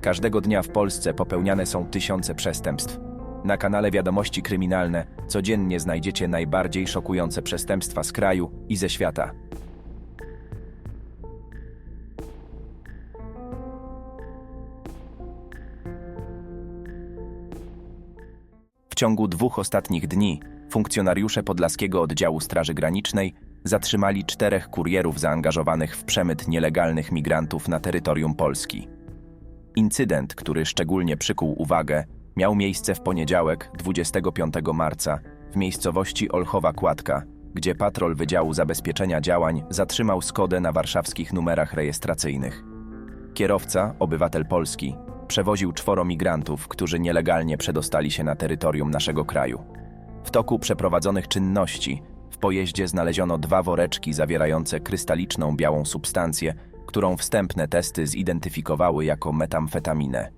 Każdego dnia w Polsce popełniane są tysiące przestępstw. Na kanale Wiadomości Kryminalne codziennie znajdziecie najbardziej szokujące przestępstwa z kraju i ze świata. W ciągu dwóch ostatnich dni funkcjonariusze Podlaskiego Oddziału Straży Granicznej zatrzymali czterech kurierów zaangażowanych w przemyt nielegalnych migrantów na terytorium Polski. Incydent, który szczególnie przykuł uwagę, miał miejsce w poniedziałek 25 marca w miejscowości Olchowa Kładka, gdzie patrol Wydziału Zabezpieczenia Działań zatrzymał Skodę na warszawskich numerach rejestracyjnych. Kierowca, obywatel Polski, przewoził czworo migrantów, którzy nielegalnie przedostali się na terytorium naszego kraju. W toku przeprowadzonych czynności w pojeździe znaleziono dwa woreczki zawierające krystaliczną białą substancję, którą wstępne testy zidentyfikowały jako metamfetaminę.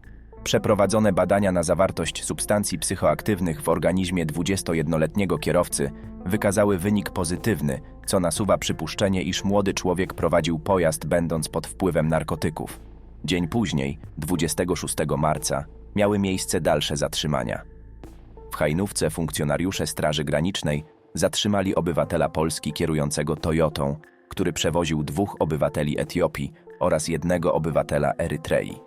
Przeprowadzone badania na zawartość substancji psychoaktywnych w organizmie 21-letniego kierowcy wykazały wynik pozytywny, co nasuwa przypuszczenie, iż młody człowiek prowadził pojazd będąc pod wpływem narkotyków. Dzień później, 26 marca, miały miejsce dalsze zatrzymania. W Hajnówce funkcjonariusze Straży Granicznej zatrzymali obywatela Polski kierującego Toyotą, który przewoził dwóch obywateli Etiopii oraz jednego obywatela Erytrei.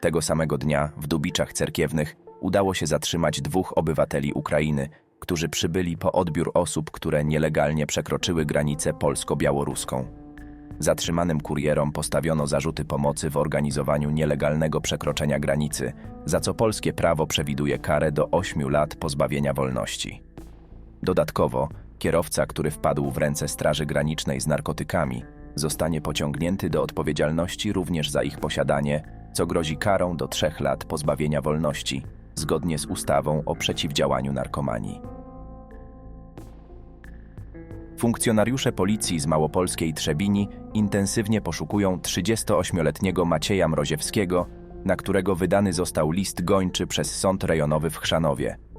Tego samego dnia w Dubiczach Cerkiewnych udało się zatrzymać dwóch obywateli Ukrainy, którzy przybyli po odbiór osób, które nielegalnie przekroczyły granicę polsko-białoruską. Zatrzymanym kurierom postawiono zarzuty pomocy w organizowaniu nielegalnego przekroczenia granicy, za co polskie prawo przewiduje karę do 8 lat pozbawienia wolności. Dodatkowo, kierowca, który wpadł w ręce Straży Granicznej z narkotykami, zostanie pociągnięty do odpowiedzialności również za ich posiadanie, co grozi karą do 3 lat pozbawienia wolności, zgodnie z ustawą o przeciwdziałaniu narkomanii. Funkcjonariusze policji z małopolskiej Trzebini intensywnie poszukują 38-letniego Macieja Mroziewskiego, na którego wydany został list gończy przez Sąd Rejonowy w Chrzanowie.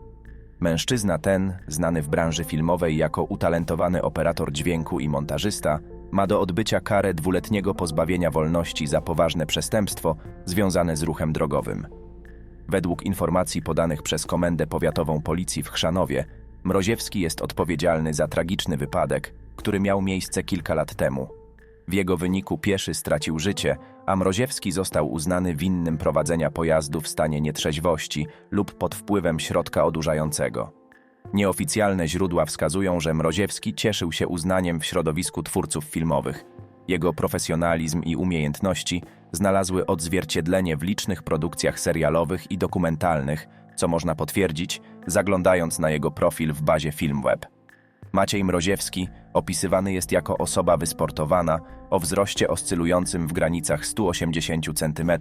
Mężczyzna ten, znany w branży filmowej jako utalentowany operator dźwięku i montażysta, ma do odbycia karę dwuletniego pozbawienia wolności za poważne przestępstwo związane z ruchem drogowym. Według informacji podanych przez Komendę Powiatową Policji w Chrzanowie, Mroziewski jest odpowiedzialny za tragiczny wypadek, który miał miejsce kilka lat temu. W jego wyniku pieszy stracił życie, a Mroziewski został uznany winnym prowadzenia pojazdu w stanie nietrzeźwości lub pod wpływem środka odurzającego. Nieoficjalne źródła wskazują, że Mroziewski cieszył się uznaniem w środowisku twórców filmowych. Jego profesjonalizm i umiejętności znalazły odzwierciedlenie w licznych produkcjach serialowych i dokumentalnych, co można potwierdzić, zaglądając na jego profil w bazie Filmweb. Maciej Mroziewski opisywany jest jako osoba wysportowana, o wzroście oscylującym w granicach 180 cm,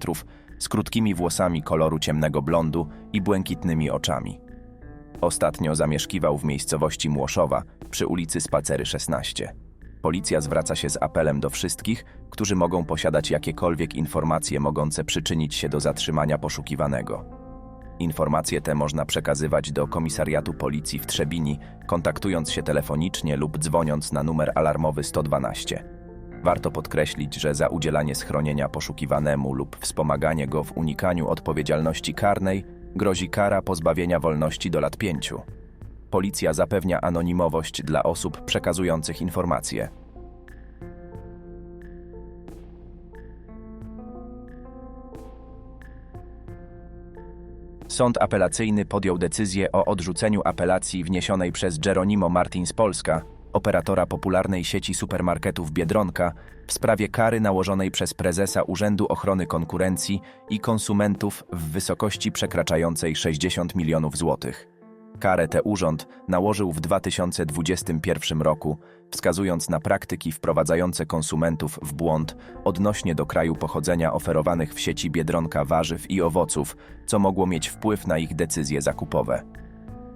z krótkimi włosami koloru ciemnego blondu i błękitnymi oczami. Ostatnio zamieszkiwał w miejscowości Młoszowa przy ulicy Spacery 16. Policja zwraca się z apelem do wszystkich, którzy mogą posiadać jakiekolwiek informacje mogące przyczynić się do zatrzymania poszukiwanego. Informacje te można przekazywać do Komisariatu Policji w Trzebini, kontaktując się telefonicznie lub dzwoniąc na numer alarmowy 112. Warto podkreślić, że za udzielanie schronienia poszukiwanemu lub wspomaganie go w unikaniu odpowiedzialności karnej grozi kara pozbawienia wolności do lat pięciu. Policja zapewnia anonimowość dla osób przekazujących informacje. Sąd apelacyjny podjął decyzję o odrzuceniu apelacji wniesionej przez Geronimo Martins Polska, operatora popularnej sieci supermarketów Biedronka, w sprawie kary nałożonej przez prezesa Urzędu Ochrony Konkurencji i Konsumentów w wysokości przekraczającej 60 milionów złotych. Karę tę urząd nałożył w 2021 roku, wskazując na praktyki wprowadzające konsumentów w błąd odnośnie do kraju pochodzenia oferowanych w sieci Biedronka warzyw i owoców, co mogło mieć wpływ na ich decyzje zakupowe.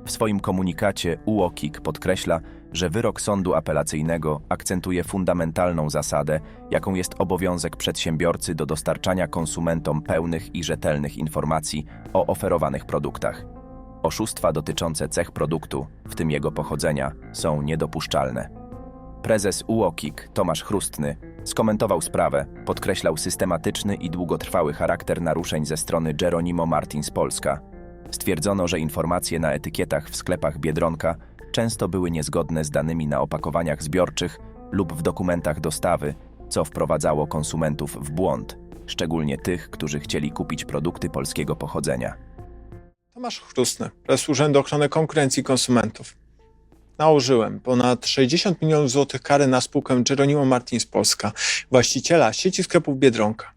W swoim komunikacie UOKiK podkreśla, że wyrok sądu apelacyjnego akcentuje fundamentalną zasadę, jaką jest obowiązek przedsiębiorcy do dostarczania konsumentom pełnych i rzetelnych informacji o oferowanych produktach. Oszustwa dotyczące cech produktu, w tym jego pochodzenia, są niedopuszczalne. Prezes UOKiK Tomasz Chrustny Skomentował sprawę, podkreślał systematyczny i długotrwały charakter naruszeń ze strony Geronimo Martins Polska. Stwierdzono, że informacje na etykietach w sklepach Biedronka często były niezgodne z danymi na opakowaniach zbiorczych lub w dokumentach dostawy, co wprowadzało konsumentów w błąd, szczególnie tych, którzy chcieli kupić produkty polskiego pochodzenia. Tomasz Chrustny, prezes Urzędu Ochrony Konkurencji i Konsumentów. Nałożyłem ponad 60 milionów złotych kary na spółkę Geronimo Martins Polska, właściciela sieci sklepów Biedronka.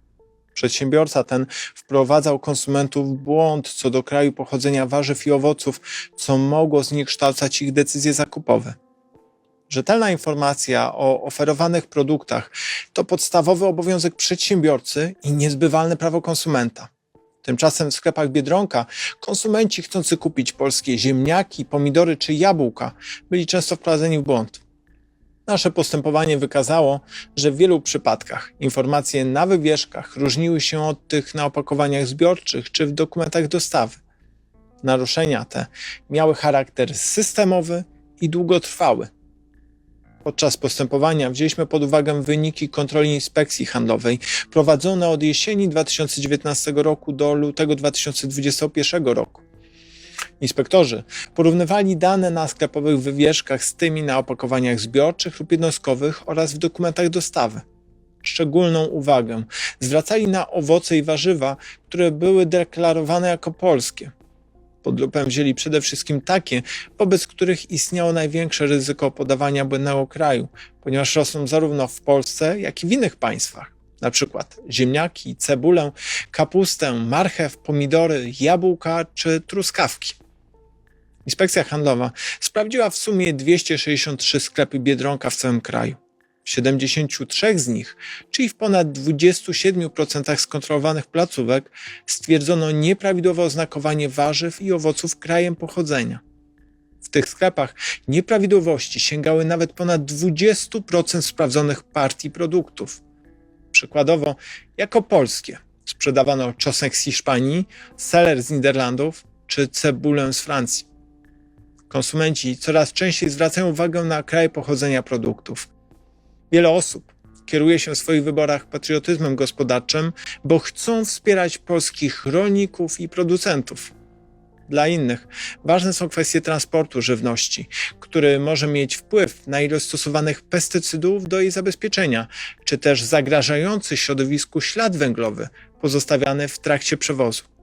Przedsiębiorca ten wprowadzał konsumentów w błąd co do kraju pochodzenia warzyw i owoców, co mogło zniekształcać ich decyzje zakupowe. Rzetelna informacja o oferowanych produktach to podstawowy obowiązek przedsiębiorcy i niezbywalne prawo konsumenta. Tymczasem w sklepach Biedronka konsumenci chcący kupić polskie ziemniaki, pomidory czy jabłka byli często wprowadzeni w błąd. Nasze postępowanie wykazało, że w wielu przypadkach informacje na wywieszkach różniły się od tych na opakowaniach zbiorczych czy w dokumentach dostawy. Naruszenia te miały charakter systemowy i długotrwały. Podczas postępowania wzięliśmy pod uwagę wyniki kontroli inspekcji handlowej prowadzone od jesieni 2019 roku do lutego 2021 roku. Inspektorzy porównywali dane na sklepowych wywieszkach z tymi na opakowaniach zbiorczych lub jednostkowych oraz w dokumentach dostawy. Szczególną uwagę zwracali na owoce i warzywa, które były deklarowane jako polskie. Pod lupę wzięli przede wszystkim takie, wobec których istniało największe ryzyko podawania błędnego kraju, ponieważ rosną zarówno w Polsce, jak i w innych państwach. Na przykład ziemniaki, cebulę, kapustę, marchew, pomidory, jabłka czy truskawki. Inspekcja handlowa sprawdziła w sumie 263 sklepy Biedronka w całym kraju. W 73 z nich, czyli w ponad 27% skontrolowanych placówek, stwierdzono nieprawidłowe oznakowanie warzyw i owoców krajem pochodzenia. W tych sklepach nieprawidłowości sięgały nawet ponad 20% sprawdzonych partii produktów. Przykładowo, jako polskie sprzedawano czosnek z Hiszpanii, seler z Niderlandów czy cebulę z Francji. Konsumenci coraz częściej zwracają uwagę na kraj pochodzenia produktów. Wiele osób kieruje się w swoich wyborach patriotyzmem gospodarczym, bo chcą wspierać polskich rolników i producentów. Dla innych ważne są kwestie transportu żywności, który może mieć wpływ na ilość stosowanych pestycydów do jej zabezpieczenia, czy też zagrażający środowisku ślad węglowy pozostawiany w trakcie przewozu.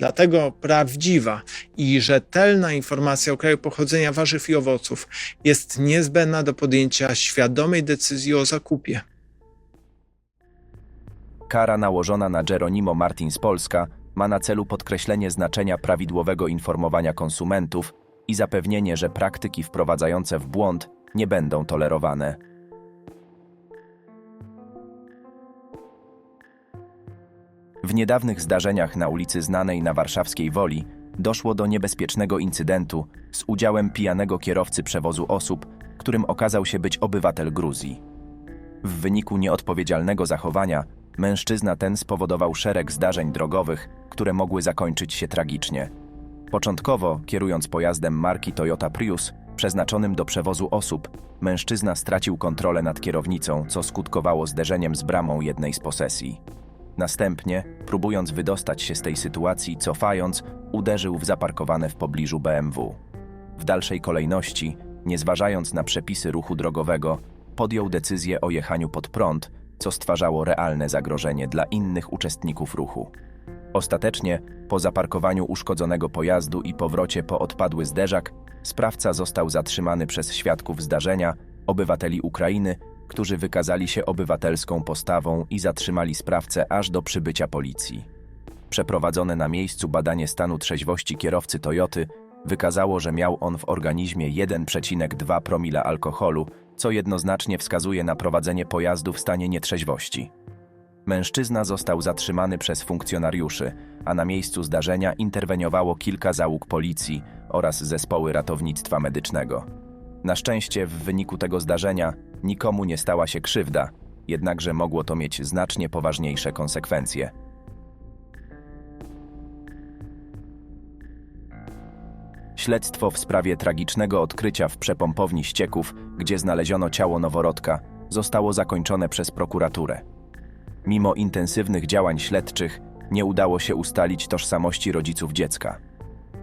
Dlatego prawdziwa i rzetelna informacja o kraju pochodzenia warzyw i owoców jest niezbędna do podjęcia świadomej decyzji o zakupie. Kara nałożona na Geronimo Martins Polska ma na celu podkreślenie znaczenia prawidłowego informowania konsumentów i zapewnienie, że praktyki wprowadzające w błąd nie będą tolerowane. W niedawnych zdarzeniach na ulicy Znanej na warszawskiej Woli doszło do niebezpiecznego incydentu z udziałem pijanego kierowcy przewozu osób, którym okazał się być obywatel Gruzji. W wyniku nieodpowiedzialnego zachowania mężczyzna ten spowodował szereg zdarzeń drogowych, które mogły zakończyć się tragicznie. Początkowo, kierując pojazdem marki Toyota Prius, przeznaczonym do przewozu osób, mężczyzna stracił kontrolę nad kierownicą, co skutkowało zderzeniem z bramą jednej z posesji. Następnie, próbując wydostać się z tej sytuacji, cofając, uderzył w zaparkowane w pobliżu BMW. W dalszej kolejności, nie zważając na przepisy ruchu drogowego, podjął decyzję o jechaniu pod prąd, co stwarzało realne zagrożenie dla innych uczestników ruchu. Ostatecznie, po zaparkowaniu uszkodzonego pojazdu i powrocie po odpadły zderzak, sprawca został zatrzymany przez świadków zdarzenia, obywateli Ukrainy, którzy wykazali się obywatelską postawą i zatrzymali sprawcę aż do przybycia policji. Przeprowadzone na miejscu badanie stanu trzeźwości kierowcy Toyoty wykazało, że miał on w organizmie 1,2 promila alkoholu, co jednoznacznie wskazuje na prowadzenie pojazdu w stanie nietrzeźwości. Mężczyzna został zatrzymany przez funkcjonariuszy, a na miejscu zdarzenia interweniowało kilka załóg policji oraz zespoły ratownictwa medycznego. Na szczęście w wyniku tego zdarzenia nikomu nie stała się krzywda, jednakże mogło to mieć znacznie poważniejsze konsekwencje. Śledztwo w sprawie tragicznego odkrycia w przepompowni ścieków, gdzie znaleziono ciało noworodka, zostało zakończone przez prokuraturę. Mimo intensywnych działań śledczych, nie udało się ustalić tożsamości rodziców dziecka.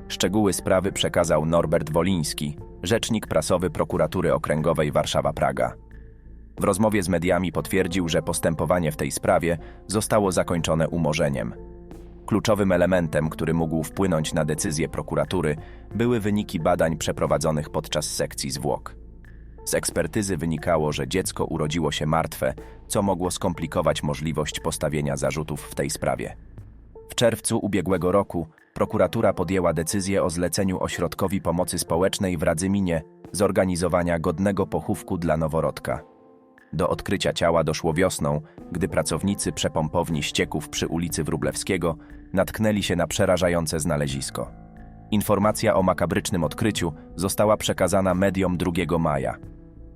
Szczegóły sprawy przekazał Norbert Woliński, rzecznik prasowy prokuratury okręgowej Warszawa-Praga. W rozmowie z mediami potwierdził, że postępowanie w tej sprawie zostało zakończone umorzeniem. Kluczowym elementem, który mógł wpłynąć na decyzję prokuratury, były wyniki badań przeprowadzonych podczas sekcji zwłok. Z ekspertyzy wynikało, że dziecko urodziło się martwe, co mogło skomplikować możliwość postawienia zarzutów w tej sprawie. W czerwcu ubiegłego roku prokuratura podjęła decyzję o zleceniu Ośrodkowi Pomocy Społecznej w Radzyminie zorganizowania godnego pochówku dla noworodka. Do odkrycia ciała doszło wiosną, gdy pracownicy przepompowni ścieków przy ulicy Wróblewskiego natknęli się na przerażające znalezisko. Informacja o makabrycznym odkryciu została przekazana mediom 2 maja.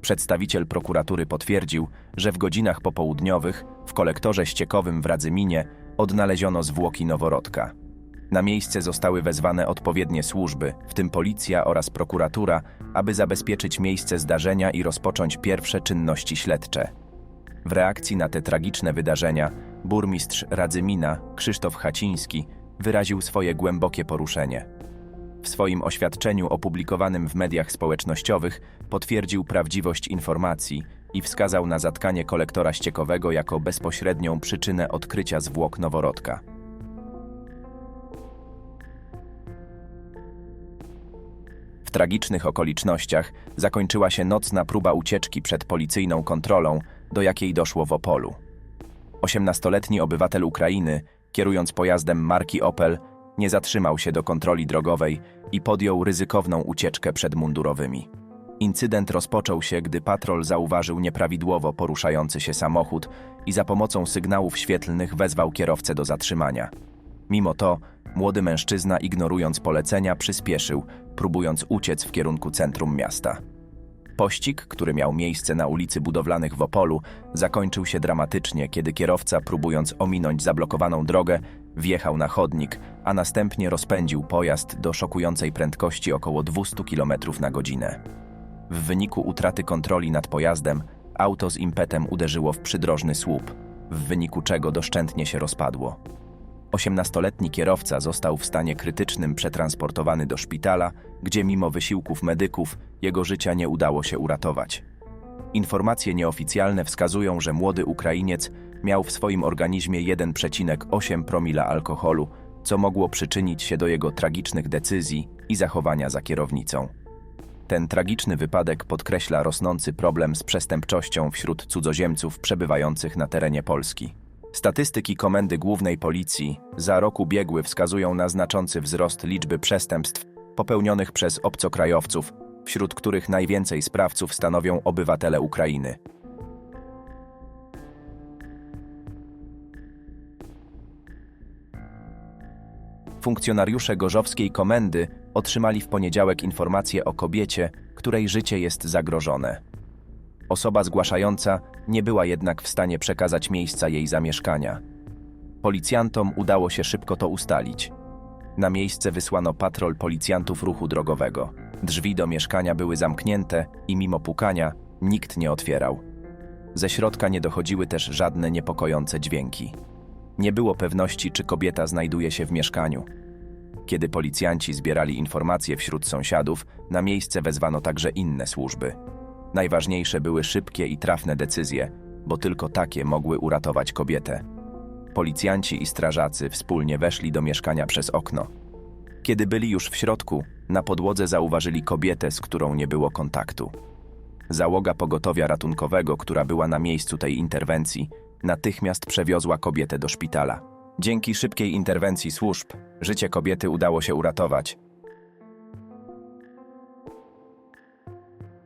Przedstawiciel prokuratury potwierdził, że w godzinach popołudniowych w kolektorze ściekowym w Radzyminie odnaleziono zwłoki noworodka. Na miejsce zostały wezwane odpowiednie służby, w tym policja oraz prokuratura, aby zabezpieczyć miejsce zdarzenia i rozpocząć pierwsze czynności śledcze. W reakcji na te tragiczne wydarzenia burmistrz Radzymina Krzysztof Chaciński wyraził swoje głębokie poruszenie. W swoim oświadczeniu opublikowanym w mediach społecznościowych potwierdził prawdziwość informacji i wskazał na zatkanie kolektora ściekowego jako bezpośrednią przyczynę odkrycia zwłok noworodka. W tragicznych okolicznościach zakończyła się nocna próba ucieczki przed policyjną kontrolą, do jakiej doszło w Opolu. 18-letni obywatel Ukrainy, kierując pojazdem marki Opel, nie zatrzymał się do kontroli drogowej i podjął ryzykowną ucieczkę przed mundurowymi. Incydent rozpoczął się, gdy patrol zauważył nieprawidłowo poruszający się samochód i za pomocą sygnałów świetlnych wezwał kierowcę do zatrzymania. Mimo to, młody mężczyzna, ignorując polecenia, przyspieszył, próbując uciec w kierunku centrum miasta. Pościg, który miał miejsce na ulicy Budowlanych w Opolu, zakończył się dramatycznie, kiedy kierowca, próbując ominąć zablokowaną drogę, wjechał na chodnik, a następnie rozpędził pojazd do szokującej prędkości około 200 km na godzinę. W wyniku utraty kontroli nad pojazdem, auto z impetem uderzyło w przydrożny słup, w wyniku czego doszczętnie się rozpadło. 18-letni kierowca został w stanie krytycznym przetransportowany do szpitala, gdzie mimo wysiłków medyków jego życia nie udało się uratować. Informacje nieoficjalne wskazują, że młody Ukrainiec miał w swoim organizmie 1,8 promila alkoholu, co mogło przyczynić się do jego tragicznych decyzji i zachowania za kierownicą. Ten tragiczny wypadek podkreśla rosnący problem z przestępczością wśród cudzoziemców przebywających na terenie Polski. Statystyki Komendy Głównej Policji za rok ubiegły wskazują na znaczący wzrost liczby przestępstw popełnionych przez obcokrajowców, wśród których najwięcej sprawców stanowią obywatele Ukrainy. Funkcjonariusze Gorzowskiej Komendy otrzymali w poniedziałek informację o kobiecie, której życie jest zagrożone. Osoba zgłaszająca nie była jednak w stanie przekazać miejsca jej zamieszkania. Policjantom udało się szybko to ustalić. Na miejsce wysłano patrol policjantów ruchu drogowego. Drzwi do mieszkania były zamknięte i mimo pukania nikt nie otwierał. Ze środka nie dochodziły też żadne niepokojące dźwięki. Nie było pewności, czy kobieta znajduje się w mieszkaniu. Kiedy policjanci zbierali informacje wśród sąsiadów, na miejsce wezwano także inne służby. Najważniejsze były szybkie i trafne decyzje, bo tylko takie mogły uratować kobietę. Policjanci i strażacy wspólnie weszli do mieszkania przez okno. Kiedy byli już w środku, na podłodze zauważyli kobietę, z którą nie było kontaktu. Załoga pogotowia ratunkowego, która była na miejscu tej interwencji, natychmiast przewiozła kobietę do szpitala. Dzięki szybkiej interwencji służb, życie kobiety udało się uratować.